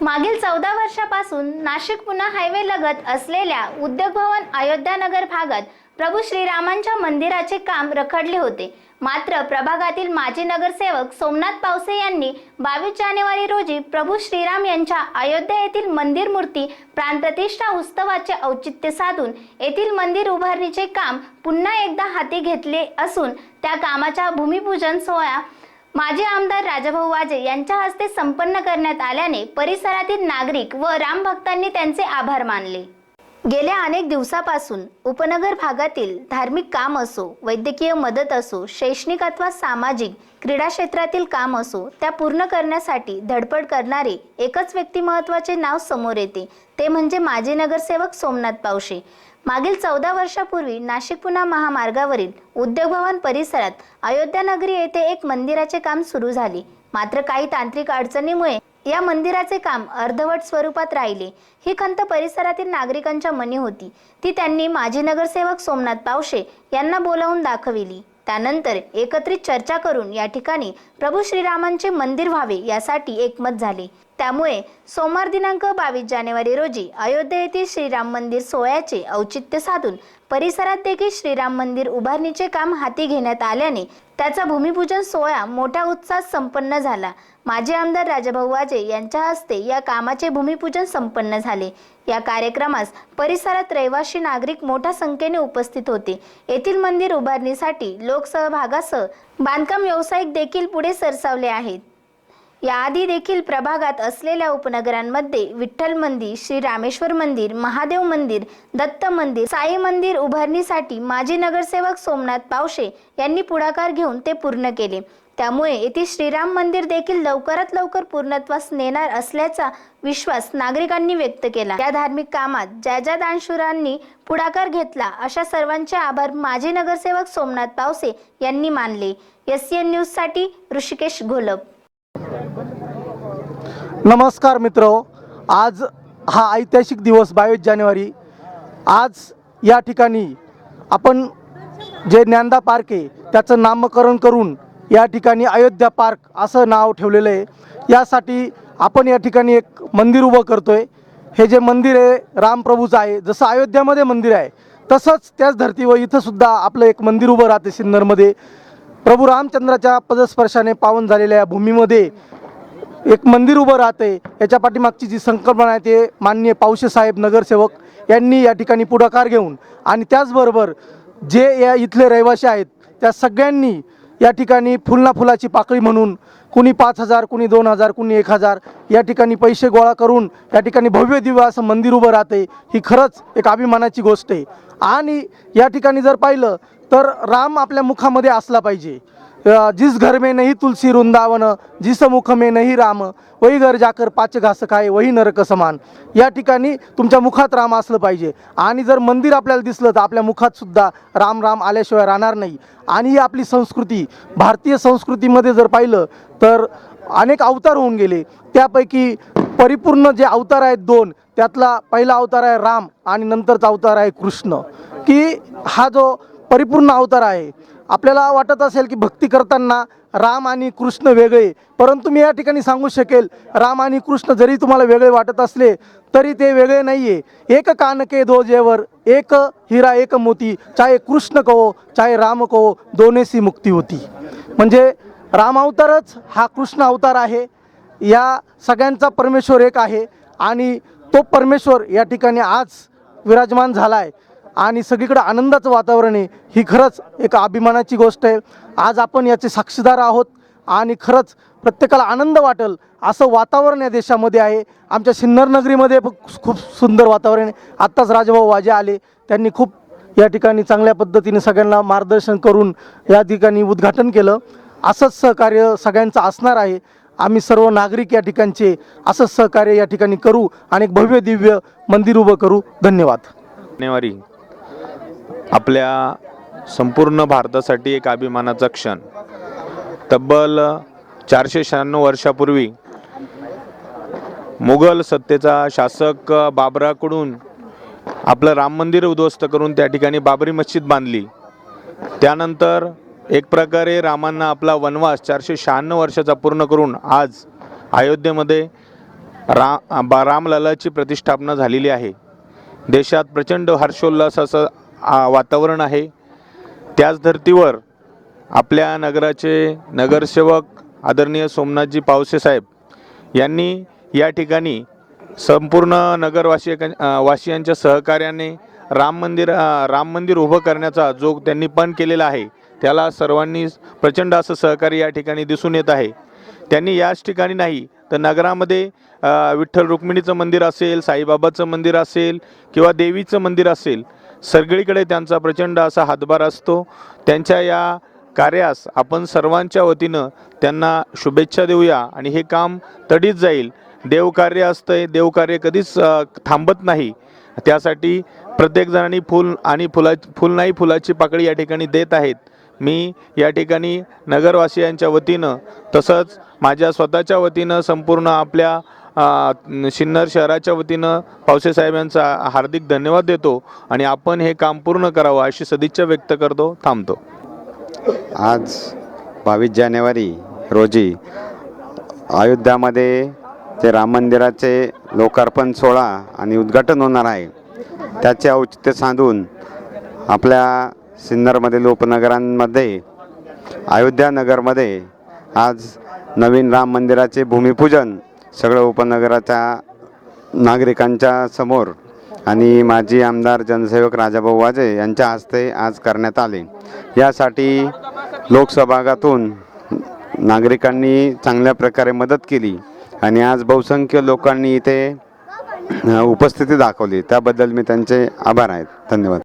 मागील चौदा वर्षापासून नाशिक पुन्हा हायवे लगत असलेल्या उद्योग भवन अयोध्यानगर भागात प्रभू श्रीरामांच्या मंदिराचे काम रखडले होते. मात्र प्रभागातील माजी नगरसेवक सोमनाथ पावसे यांनी बावीस जानेवारी रोजी प्रभू श्रीराम यांच्या अयोध्या येथील मंदिर मूर्ती प्राणप्रतिष्ठा उत्सवाचे औचित्य साधून येथील मंदिर उभारणीचे काम पुन्हा एकदा हाती घेतले असून त्या कामाच्या भूमिपूजन सोहळा माजी आमदार राजाभाऊ वाजे यांच्या हस्ते संपन्न करण्यात आल्याने परिसरातील नागरिक व रामभक्तांनी त्यांचे आभार मानले. गेल्या अनेक दिवसापासून उपनगर भागातील धार्मिक काम असो वैद्यकीय मदत असो शैक्षणिक अथवा सामाजिक क्रीडा क्षेत्रातील काम असो त्या पूर्ण करण्यासाठी धडपड करणारे एकच व्यक्तिमत्वाचे नाव समोर येते. ते म्हणजे माजी नगरसेवक सोमनाथ पावशे. मागील चौदा वर्षापूर्वी नाशिक पुणा महामार्गावरील उद्योग भवन परिसरात अयोध्या नगरी येथे एक मंदिराचे काम सुरू झाले. मात्र काही तांत्रिक अडचणीमुळे या मंदिराचे काम अर्धवट स्वरूपात राहिले. ही खंत परिसरातील नागरिकांच्या मनी होती. ती त्यांनी माजी नगरसेवक सोमनाथ पावशे यांना बोलावून दाखविली. त्यानंतर एकत्रित चर्चा करून या ठिकाणी प्रभू श्रीरामांचे मंदिर व्हावे यासाठी एकमत झाले. त्यामुळे सोमवार दिनांक बावीस जानेवारी रोजी अयोध्या येथील श्रीराम मंदिर सोहळ्याचे औचित्य साधून परिसरात देखील श्रीराम मंदिर उभारणीचे काम हाती घेण्यात आल्याने त्याचा भूमिपूजन सोहळा मोठ्या उत्साहात संपन्न झाला. माजी आमदार राजाभाऊ वाजे यांच्या हस्ते या कामाचे भूमिपूजन संपन्न झाले. या कार्यक्रमास परिसरात रहिवासी नागरिक मोठ्या संख्येने उपस्थित होते. येथील मंदिर उभारणीसाठी लोकसहभागासह बांधकाम व्यावसायिक देखील पुढे सरसावले आहेत. याआधी देखील प्रभागात असलेल्या उपनगरांमध्ये विठ्ठल मंदिर श्री रामेश्वर मंदिर महादेव मंदिर दत्त मंदिर साई मंदिर उभारणीसाठी माजी नगरसेवक सोमनाथ पावशे यांनी पुढाकार घेऊन ते पूर्ण केले. त्यामुळे येथील श्रीराम मंदिर देखील लवकरात लवकर पूर्णत्वास नेणार असल्याचा विश्वास नागरिकांनी व्यक्त केला. या धार्मिक कामात ज्या ज्या दानशूरांनी पुढाकार घेतला अशा सर्वांचे आभार माजी नगरसेवक सोमनाथ पावसे यांनी मानले. एस एन न्यूजसाठी ऋषिकेश घोलप नमस्कार मित्र आज हा ऐतिहासिक दिवस बावीस जानेवारी. आज या ठिकाणी आपण जे ज्ञानदा पार्क आहे त्याचं नामकरण करून या ठिकाणी अयोध्या पार्क असं नाव ठेवलेलं आहे. यासाठी आपण या ठिकाणी एक मंदिर उभं करतो आहे हे जे मंदिर आहे रामप्रभूचं आहे जसं अयोध्यामध्ये मंदिर आहे तसंच त्याच धर्तीवर इथंसुद्धा आपलं एक मंदिर उभं राहते सिन्नरमध्ये. प्रभू रामचंद्राच्या पदस्पर्शाने पावन झालेल्या या भूमीमध्ये एक मंदिर उभं राहते याच्या पाठीमागची जी संकल्पना आहे ते माननीय पावशे साहेब नगरसेवक यांनी या ठिकाणी पुढाकार घेऊन आणि त्याचबरोबर जे या इथले रहिवासी आहेत त्या सगळ्यांनी या ठिकाणी फुलना फुलाची पाकळी म्हणून कुणी पाच हजार कुणी दोन हजार कुणी एक हजार या ठिकाणी पैसे गोळा करून या ठिकाणी भव्य दिव्य असं मंदिर उभं राहते ही खरंच एक अभिमानाची गोष्ट आहे. आणि या ठिकाणी जर पाहिलं तर राम आपल्या मुखामध्ये असला पाहिजे. जिस घर में नहीं तुलसी वृंदावन जिस मुख में नहीं राम वही घर जाकर पाच घास खाय वही नरक समान. या ठिकाणी तुमच्या मुखात राम असलं पाहिजे. आणि जर मंदिर आपल्याला दिसलं तर आपल्या मुखात सुद्धा राम राम आल्याशिवाय राहणार नाही. आणि ही आपली संस्कृती भारतीय संस्कृतीमध्ये जर पाहिलं तर अनेक अवतार होऊन गेले. त्यापैकी परिपूर्ण जे अवतार आहेत दोन त्यातला पहिला अवतार आहे राम आणि नंतरचा अवतार आहे कृष्ण. की हा जो परिपूर्ण अवतार आहे. आपल्याला वाटत असेल की भक्ती करताना राम आणि कृष्ण वेगळे परंतु मी या ठिकाणी सांगू शकेल राम आणि कृष्ण जरी तुम्हाला वेगळे वाटत असले तरी ते वेगळे नाही आहे एक कानके दो जेवर एक हिरा एक मोती चाहे कृष्ण कहो चाहे राम कहो दोनेसी मुक्ती होती. म्हणजे राम अवतारच हा कृष्ण अवतार आहे. या सगळ्यांचा परमेश्वर एक आहे आणि तो परमेश्वर या ठिकाणी आज विराजमान झाला आहे आणि सगळीकडे आनंदाचं वातावरण आहे. ही खरंच एक अभिमानाची गोष्ट आहे. आज आपण याचे साक्षीदार आहोत आणि खरंच प्रत्येकाला आनंद वाटेल असं वातावरण या देशामध्ये आहे. आमच्या सिन्नर नगरीमध्ये खूप सुंदर वातावरण आहे. आत्ताच राजभाऊ वाजे आले. त्यांनी खूप या ठिकाणी चांगल्या पद्धतीने सगळ्यांना मार्गदर्शन करून या ठिकाणी उद्घाटन केलं. असंच सहकार्य सगळ्यांचं असणार आहे. आम्ही सर्व नागरिक या ठिकाणचे असंच सहकार्य या ठिकाणी करू आणि एक भव्य दिव्य मंदिर उभं करू. धन्यवाद. धन्यवारी आपल्या संपूर्ण भारतासाठी एक अभिमानाचा क्षण. तब्बल चारशे शहाण्णव वर्षापूर्वी मुघल सत्तेचा शासक बाबराकडून आपलं राम मंदिर उद्ध्वस्त करून त्या ठिकाणी बाबरी मस्जिद बांधली. त्यानंतर एक प्रकारे रामांना आपला वनवास चारशे शहाण्णव वर्षाचा पूर्ण करून आज अयोध्येमध्ये रा बा रामलालाची प्रतिष्ठापना झालेली आहे. देशात प्रचंड हर्षोल्लासाचं असं वातावरण आहे. त्याच धर्तीवर आपल्या नगराचे नगरसेवक आदरणीय सोमनाथजी पावसे साहेब यांनी या ठिकाणी संपूर्ण नगरवासी वासियांच्या सहकार्याने राम मंदिर राम मंदिर उभं करण्याचा जो त्यांनी पण केलेला आहे त्याला सर्वांनी प्रचंड असं सहकार्य या ठिकाणी दिसून येत आहे. त्यांनी याच ठिकाणी नाही तर नगरामध्ये विठ्ठल रुक्मिणीचं मंदिर असेल साईबाबाचं मंदिर असेल किंवा देवीचं मंदिर असेल सगळीकडे त्यांचा प्रचंड असा हातभार असतो. त्यांच्या या कार्यास आपण सर्वांच्या वतीनं त्यांना शुभेच्छा देऊया आणि हे काम तडीच जाईल. देवकार्य असतंय देवकार्य कधीच थांबत नाही. त्यासाठी प्रत्येकजणांनी फुल फूल आणि फुला फुल नाही फुलाची पाकळी या ठिकाणी देत आहेत. मी या ठिकाणी नगरवासियांच्या वतीनं तसंच माझ्या स्वतःच्या वतीनं संपूर्ण आपल्या सिन्नर शहराच्या वतीनं पावसे साहेबांचा हार्दिक धन्यवाद देतो आणि आपण हे काम पूर्ण करावं अशी सदिच्छा व्यक्त करतो थांबतो. आज बावीस जानेवारी रोजी अयोध्यामध्ये ते राम मंदिराचे लोकार्पण सोहळा आणि उद्घाटन होणार आहे त्याचे औचित्य साधून आपल्या सिन्नरमधील उपनगरांमध्ये अयोध्या नगरमध्ये आज नवीन राम मंदिराचे भूमिपूजन सगळं उपनगराच्या नागरिकांच्या समोर आणि माजी आमदार जनसेवक राजाभाऊ वाजे यांच्या हस्ते आज करण्यात आले. यासाठी लोकसभागातून नागरिकांनी चांगल्या प्रकारे मदत केली आणि आज बहुसंख्य लोकांनी इथे उपस्थिती दाखवली. त्याबद्दल मी त्यांचे आभार आहेत धन्यवाद.